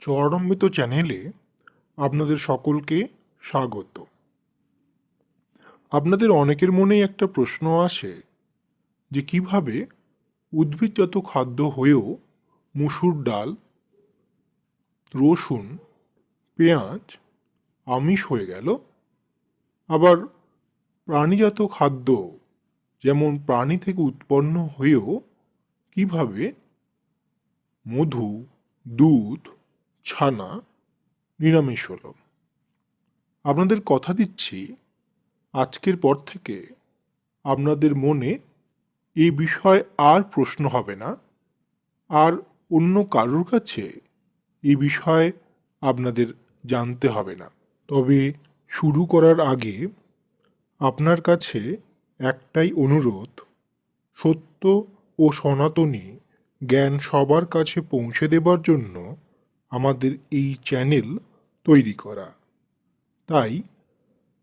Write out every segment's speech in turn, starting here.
চরণামৃত চ্যানেলে আপনাদের সকলকে স্বাগত। আপনাদের অনেকের মনেই একটা প্রশ্ন আসে যে কীভাবে উদ্ভিদজাত খাদ্য হয়েও মুসুর ডাল, রসুন, পেঁয়াজ আমিষ হয়ে গেল। আবার প্রাণীজাত খাদ্য যেমন প্রাণী থেকে উৎপন্ন হয়েও কীভাবে মধু, দুধ ছানা নিরামিষ হলো। আপনাদের কথা দিচ্ছি আজকের পর থেকে আপনাদের মনে এই বিষয়ে আর প্রশ্ন হবে না, আর অন্য কারোর কাছে এই বিষয়ে আপনাদের জানতে হবে না। তবে শুরু করার আগে আপনার কাছে একটাই অনুরোধ, সত্য ও সনাতনী জ্ঞান সবার কাছে পৌঁছে দেবার জন্য আমাদের এই চ্যানেল তৈরি করা। তাই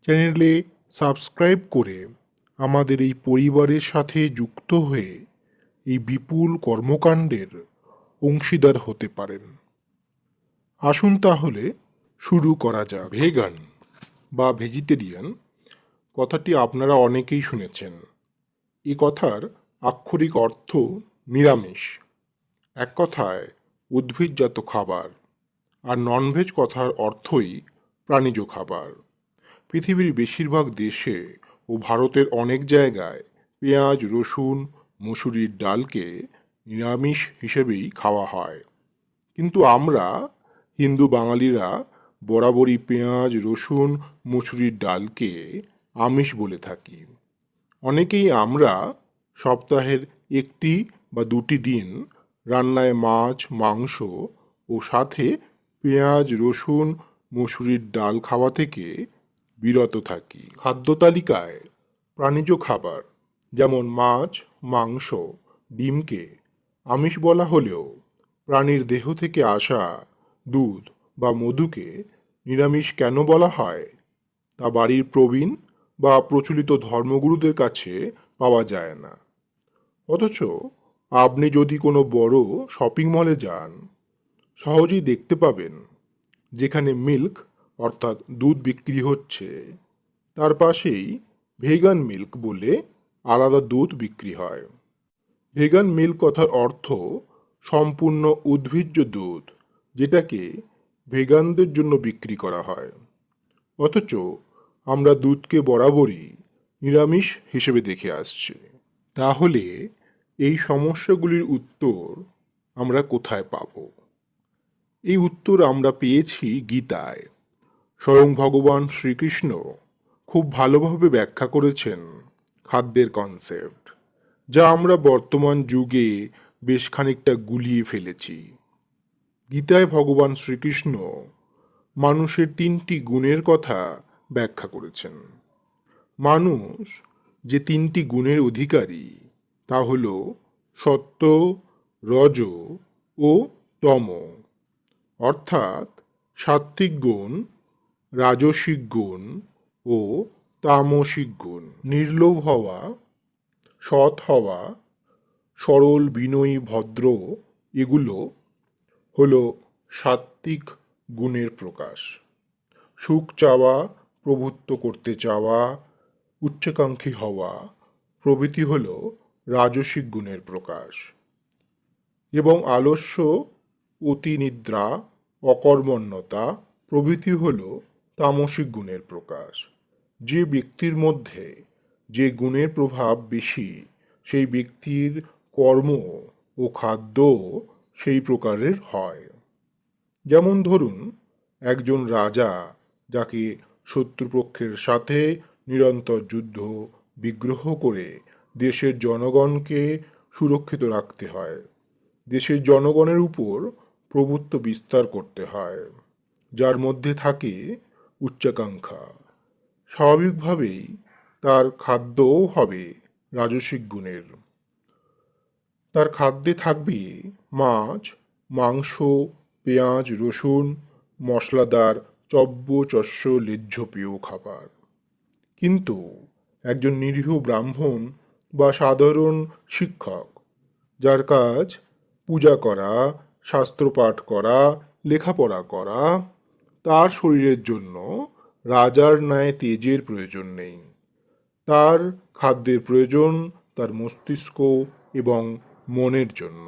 চ্যানেলে সাবস্ক্রাইব করে আমাদের এই পরিবারের সাথে যুক্ত হয়ে এই বিপুল কর্মকাণ্ডের অংশীদার হতে পারেন। আসুন তাহলে শুরু করা যাক। ভেগান বা ভেজিটেরিয়ান কথাটি আপনারা অনেকেই শুনেছেন। এ কথার আক্ষরিক অর্থ নিরামিষ। এক কথায় উদ্ভিদজাত খাবার। আর ননভেজ কথার অর্থই প্রাণীজ খাবার। পৃথিবীর বেশিরভাগ দেশে ও ভারতের অনেক জায়গায় পেঁয়াজ, রসুন, মুসুরির ডালকে নিরামিষ হিসেবেই খাওয়া হয়। কিন্তু আমরা, হিন্দু বাঙালিরা, বরাবরই পেঁয়াজ, রসুন, মুসুরির ডালকে আমিষ বলে থাকি। অনেকেই আমরা সপ্তাহের একটি বা দুটি দিন রান্নায় মাছ, মাংস ও সাথে পেঁয়াজ, রসুন, মুসুরির ডাল খাওয়া থেকে বিরত থাকি। খাদ্য তালিকায় প্রাণীজ খাবার যেমন মাছ, মাংস, ডিমকে আমিষ বলা হলেও প্রাণীর দেহ থেকে আসা দুধ বা মধুকে নিরামিষ কেন বলা হয়? তা বাড়ির প্রবীণ বা প্রচলিত ধর্মগুরুদের কাছে পাওয়া যায় না। অথচ আপনি যদি কোনো বড় শপিং মলে যান সহজেই দেখতে পাবেন যেখানে মিল্ক, অর্থাৎ দুধ বিক্রি হচ্ছে। তার পাশেই ভেগান মিল্ক বলে আলাদা দুধ বিক্রি হয়। ভেগান মিল্ক কথার অর্থ সম্পূর্ণ উদ্ভিজ্জ দুধ, যেটাকে ভেগানদের জন্য বিক্রি করা হয়। অথচ আমরা দুধকে বরাবরই নিরামিষ হিসেবে দেখে আসছি। তাহলে এই সমস্যাগুলির উত্তর আমরা কোথায় পাব? এই উত্তর আমরা পেয়েছি গীতায়। স্বয়ং ভগবান শ্রীকৃষ্ণ খুব ভালোভাবে ব্যাখ্যা করেছেন খাদ্যের কনসেপ্ট যা আমরা বর্তমান যুগে বেশ খানিকটা গুলিয়ে ফেলেছি। গীতায় ভগবান শ্রীকৃষ্ণ মানুষের তিনটি গুণের কথা ব্যাখ্যা করেছেন। মানুষ যে তিনটি গুণের অধিকারী, তা হল সত্য, রজ ও তম। অর্থাৎ সাত্ত্বিক গুণ, রাজসিক গুণ ও তামসিক গুণ। নির্লোভ হওয়া, সৎ হওয়া, সরল, বিনয়ী, ভদ্র, এগুলো হলো সাত্ত্বিক গুণের প্রকাশ। সুখ চাওয়া, প্রভুত্ব করতে চাওয়া, উচ্চাকাঙ্ক্ষী হওয়া প্রভৃতি হল রাজসিক গুণের প্রকাশ। এবং আলস্য অতিনিদ্রা, অকর্মণ্যতা প্রভৃতি হল তামসিক গুণের প্রকাশ। যে ব্যক্তির মধ্যে যে গুণের প্রভাব বেশি, সেই ব্যক্তির কর্ম ও খাদ্য সেই প্রকারের হয়। যেমন ধরুন, একজন রাজা যাকে শত্রুপক্ষের সাথে নিরন্তর যুদ্ধ, বিগ্রহ করে দেশের জনগণকে সুরক্ষিত রাখতে হয়। দেশের জনগণের উপর প্রভুত্ব বিস্তার করতে হয়, যার মধ্যে থাকে উচ্চাকাঙ্ক্ষা। স্বাভাবিকভাবেই তার খাদ্যও হবে রাজসিক গুণের। তার খাদ্যে থাকবে মাছ, মাংস, পেঁয়াজ, রসুন, মশলাদার, চব্য, চস্য পেয় খাবার। কিন্তু একজন নিরীহ ব্রাহ্মণ বা সাধারণ শিক্ষক, যার কাজ পূজা করা শাস্ত্রপাঠ করা, লেখাপড়া করা, তার শরীরের জন্য রাজার ন্যায় তেজের প্রয়োজন নেই। তার খাদ্যের প্রয়োজন তার মস্তিষ্ক এবং মনের জন্য।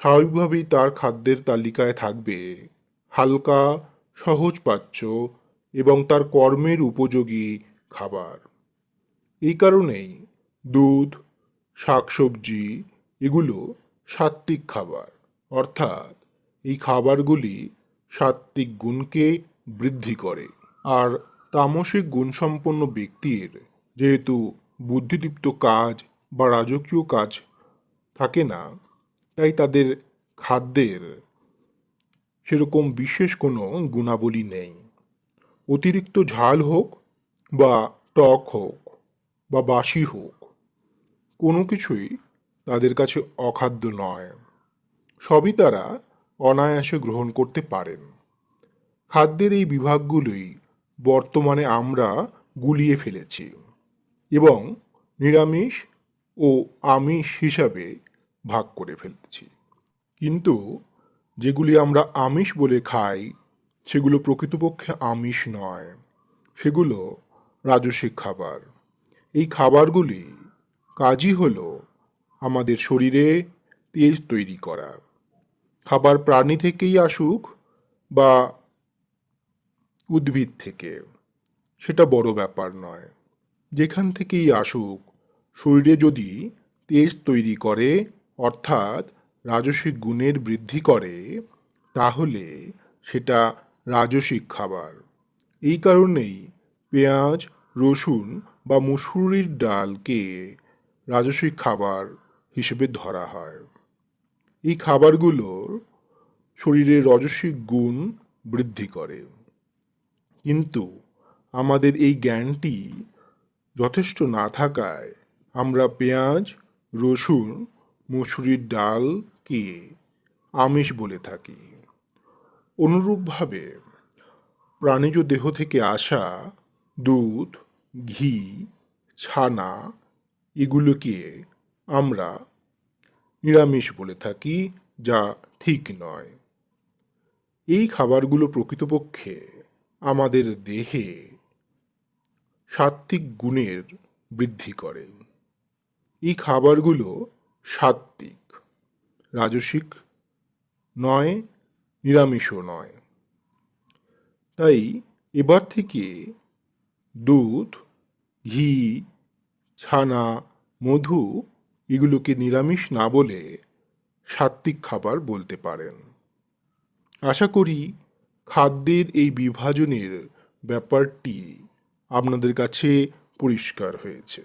স্বাভাবিকভাবেই তার খাদ্যের তালিকায় থাকবে হালকা সহজপাচ্য এবং তার কর্মের উপযোগী খাবার। এই কারণেই দুধ, শাকসবজি এগুলো সাত্ত্বিক খাবার। অর্থাৎ এই খাবারগুলি সাত্ত্বিক গুণকে বৃদ্ধি করে। আর তামসিক গুণসম্পন্ন ব্যক্তির যেহেতু বুদ্ধিদীপ্ত কাজ বা রাজকীয় কাজ থাকে না, তাই তাদের খাদ্যের সেরকম বিশেষ কোনো গুণাবলী নেই। অতিরিক্ত ঝাল হোক বা টক হোক বা বাসি হোক, কোনো কিছুই তাদের কাছে অখাদ্য নয়। সবই তারা অনায়াসে গ্রহণ করতে পারেন। খাদ্যের এই বিভাগগুলোই বর্তমানে আমরা গুলিয়ে ফেলেছি এবং নিরামিষ ও আমিষ হিসাবে ভাগ করে ফেলেছি। কিন্তু যেগুলি আমরা আমিষ বলে খাই, সেগুলো প্রকৃতপক্ষে আমিষ নয়, সেগুলো রাজসিক খাবার। এই খাবারগুলি কাজই হলো আমাদের শরীরে তেজ তৈরি করা। খাবার প্রাণী থেকেই আসুক বা উদ্ভিদ থেকে, সেটা বড় ব্যাপার নয়। যেখান থেকেই আসুক, শরীরে যদি তেজ তৈরি করে, অর্থাৎ রাজসিক গুণের বৃদ্ধি করে, তাহলে সেটা রাজসিক খাবার। এই কারণেই পেঁয়াজ, রসুন বা মুসুরির ডালকে রাজসিক খাবার হিসেবে ধরা হয়। এই খাবারগুলোর শরীরে রজসিক গুণ বৃদ্ধি করে। কিন্তু আমাদের এই জ্ঞানটি যথেষ্ট না থাকায় আমরা পেঁয়াজ, রসুন, মুসুরির ডালকে আমিষ বলে থাকি। অনুরূপভাবে প্রাণীজ দেহ থেকে আসা দুধ, ঘি, ছানা, এগুলোকে আমরা নিরামিষ বলে থাকি, যা ঠিক নয়। এই খাবারগুলো প্রকৃতপক্ষে আমাদের দেহে সাত্ত্বিক গুণের বৃদ্ধি করে। এই খাবারগুলো সাত্ত্বিক, রাজসিক নয়, নিরামিষও নয়। তাই এবার থেকে দুধ, ঘি, ছানা, মধু এগুলোকে নিরামিষ না বলে সাত্ত্বিক খাবার বলতে পারেন। আশা করি খাদ্যের এই বিভাজনের ব্যাপারটি আপনাদের কাছে পরিষ্কার হয়েছে।